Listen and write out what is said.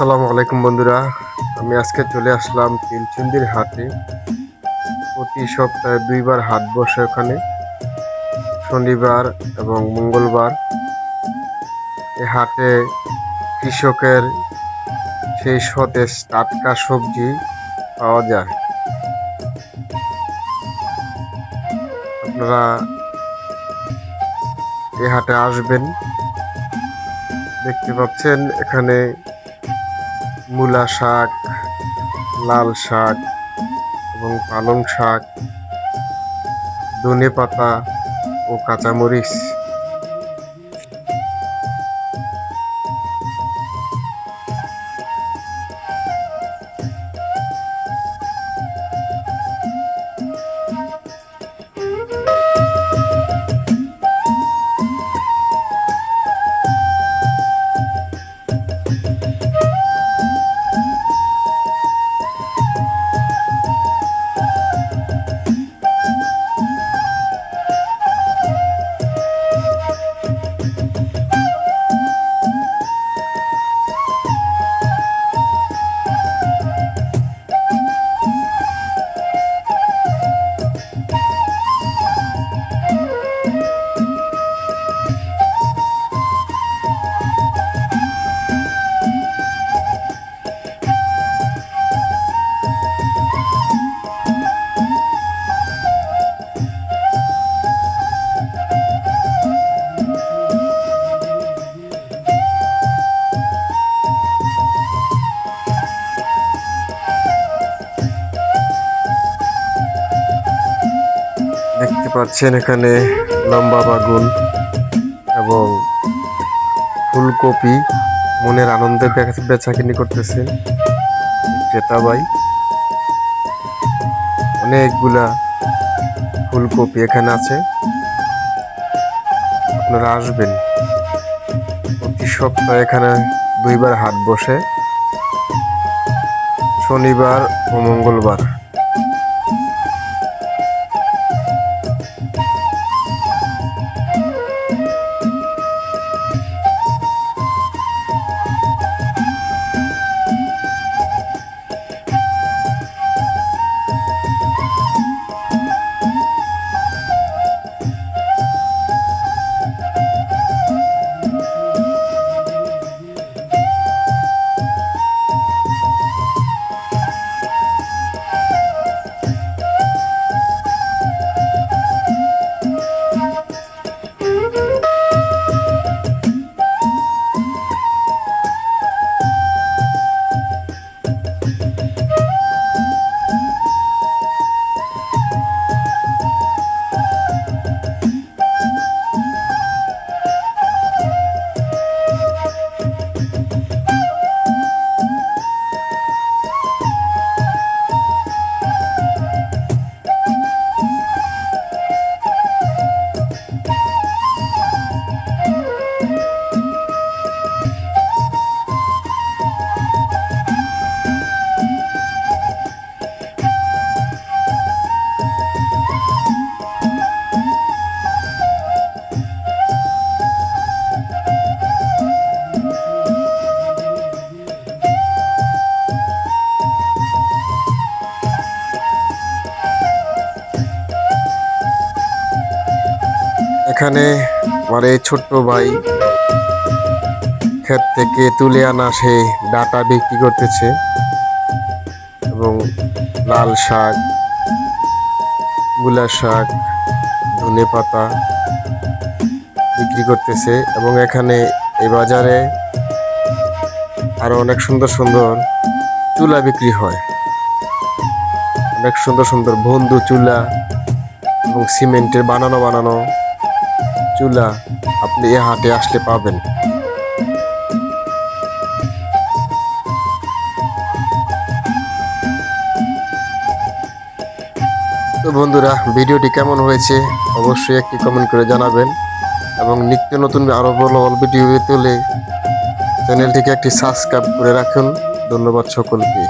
আসসালামু আলাইকুম বন্ধুরা। আমি আজকে চলে আসলাম তিলচুন্দির হাটে। প্রতি সপ্তাহে দুইবার হাট বসে ওখানে। শনিবার এবং মঙ্গলবার। এই হাটে কৃষকের সেই সতেজ টাটকা সবজি পাওয়া যায়। আপনারা এ হাটে আসবেন। দেখতে পাচ্ছেন এখানে মূলা শাক, লাল শাক এবং পালং শাক ধনে পাতা ও কাঁচামরিচ। দেখতে পাচ্ছেন এখানে লম্বা বাগুন এবং ফুলকপি, মনের আনন্দে বেচা- বেচাকিনি করতেছেন ক্রেতা ভাই অনেকগুলা ফুলকপি এখানে আছে। আপনারা আসবেন। প্রতি সপ্তাহে এখানে দুইবার হাট বসে। শনিবার ও মঙ্গলবার। এখানে আমার এই ছোট্ট ভাই ক্ষেত থেকে তুলে আনা সে ডাটা বিক্রি করতেছে এবং লাল শাক মূলা শাক, ধনে পাতা বিক্রি করতেছে এবং এখানে এই বাজারে আরও অনেক সুন্দর সুন্দর চুলা বিক্রি হয়। অনেক সুন্দর সুন্দর বন্ধু চুলা এবং সিমেন্টের বানানো বানানো চুলা, আপনি এ হাটে আসলে পাবেন। তো বন্ধুরা, ভিডিওটি কেমন হয়েছে অবশ্যই একটি কমেন্ট করে জানাবেন এবং নিত্য নতুন আরও ভালো ভালো ভিডিও তুলে চ্যানেলটিকে একটি সাবস্ক্রাইব করে রাখুন। ধন্যবাদ সকলকে।